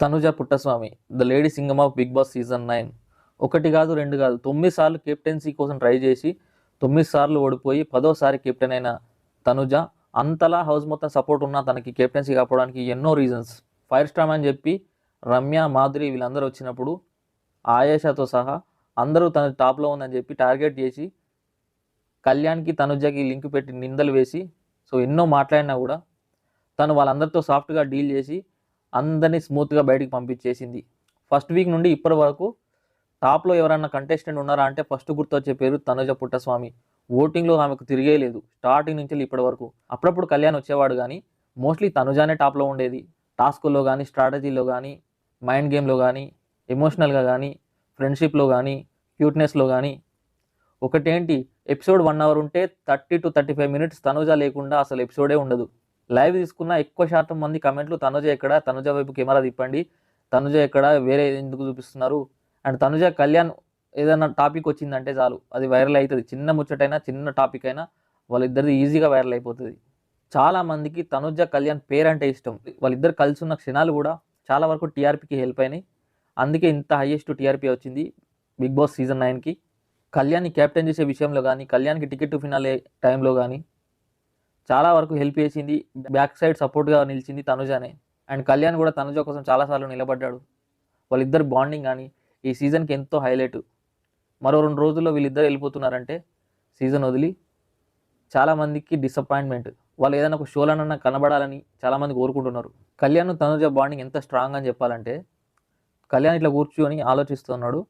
Tanuja Puttaswamy the lady Singham of Bigg Boss season nine. ఒకటి కాదు రెండు కాదు తొమ్మిది సార్లు కెప్టెన్సీ కోసం ట్రై చేసి తొమ్మిది సార్లు ఓడిపోయి పదోసారి కెప్టెన్ అయిన తనుజ అంతలా హౌస్ మొత్తం సపోర్ట్ ఉన్న తనకి కెప్టెన్సీ కాపోవడానికి ఎన్నో రీజన్స్. ఫైర్ స్టార్ అని చెప్పి రమ్య మాధురి వీళ్ళందరూ వచ్చినప్పుడు ఆయేషాతో సహా అందరూ తన టాప్లో ఉందని చెప్పి టార్గెట్ చేసి కళ్యాణ్కి తనుజకి లింక్ పెట్టి నిందలు వేసి సో ఎన్నో మాట్లాడినా కూడా తను వాళ్ళందరితో సాఫ్ట్గా డీల్ చేసి అందరినీ స్మూత్గా బయటికి పంపించేసింది. ఫస్ట్ వీక్ నుండి ఇప్పటి వరకు టాప్లో ఎవరన్నా కంటెస్టెంట్ ఉన్నారా అంటే ఫస్ట్ గుర్తొచ్చే పేరు తనుజ పుట్టస్వామి. ఓటింగ్లో ఆమెకు తిరిగే లేదు. స్టార్టింగ్ నుంచి ఇప్పటి వరకు. అప్పుడప్పుడు కళ్యాణ్ వచ్చేవాడు కానీ మోస్ట్లీ తనుజానే టాప్లో ఉండేది. టాస్క్లో కానీ స్ట్రాటజీలో కానీ మైండ్ గేమ్లో కానీ ఎమోషనల్గా కానీ ఫ్రెండ్షిప్లో కానీ క్యూట్నెస్లో కానీ ఒకటేంటి? ఎపిసోడ్ వన్ అవర్ ఉంటే thirty to thirty five minutes Tanuja లేకుండా అసలు ఎపిసోడే ఉండదు. లైవ్ తీసుకున్న ఎక్కువ శాతం మంది కమెంట్లు తనుజ ఎక్కడ? తనుజ వైపు కెమెరా తిప్పండి. తనుజ ఎక్కడ? వేరే ఎందుకు చూపిస్తున్నారు? అండ్ తనుజ కళ్యాణ్ ఏదైనా టాపిక్ వచ్చిందంటే చాలు. అది వైరల్ అవుతుంది. చిన్న ముచ్చటైనా చిన్న టాపిక్ అయినా వాళ్ళిద్దరిది ఈజీగా వైరల్ అయిపోతుంది. చాలా మందికి తనుజ కళ్యాణ్ పేరు అంటే ఇష్టం. వాళ్ళిద్దరు కలిసి ఉన్న క్షణాలు కూడా చాలా వరకు టీఆర్పీకి హెల్ప్ అయినాయి. అందుకే ఇంత హైయెస్ట్ టీఆర్పీ వచ్చింది బిగ్ బాస్ సీజన్ నైన్కి. కళ్యాణ్ని క్యాప్టెన్ చేసే విషయంలో కానీ కళ్యాణ్కి టికెట్ ఫినాలే టైంలో కానీ చాలా వరకు హెల్ప్ చేసింది. బ్యాక్ సైడ్ సపోర్ట్గా నిలిచింది తనుజానే. అండ్ కళ్యాణ్ కూడా తనుజ కోసం చాలాసార్లు నిలబడ్డాడు. వాళ్ళిద్దరు బాండింగ్ కానీ ఈ సీజన్కి ఎంతో హైలైట్ మరో రెండు రోజుల్లో వీళ్ళిద్దరు వెళ్ళిపోతున్నారంటే సీజన్ వదిలి చాలామందికి డిసప్పాయింట్మెంట్ వాళ్ళు ఏదైనా ఒక షోలనన్నా కనబడాలని చాలామంది కోరుకుంటున్నారు. కళ్యాణ్ తనుజ బాండింగ్ ఎంత స్ట్రాంగ్ అని చెప్పాలంటే కళ్యాణ్ ఇట్లా కూర్చొని ఆలోచిస్తున్నాడు.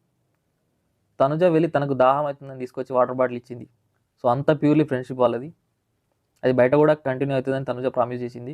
తనుజ వెళ్ళి తనకు దాహం అవుతుందని తీసుకొచ్చి వాటర్ బాటిల్ ఇచ్చింది. సో అంత ప్యూర్లీ ఫ్రెండ్షిప్ వాళ్ళది. అది బయట కూడా కంటిన్యూ అవుతుందని తనుజ ప్రామిస్ చేసింది.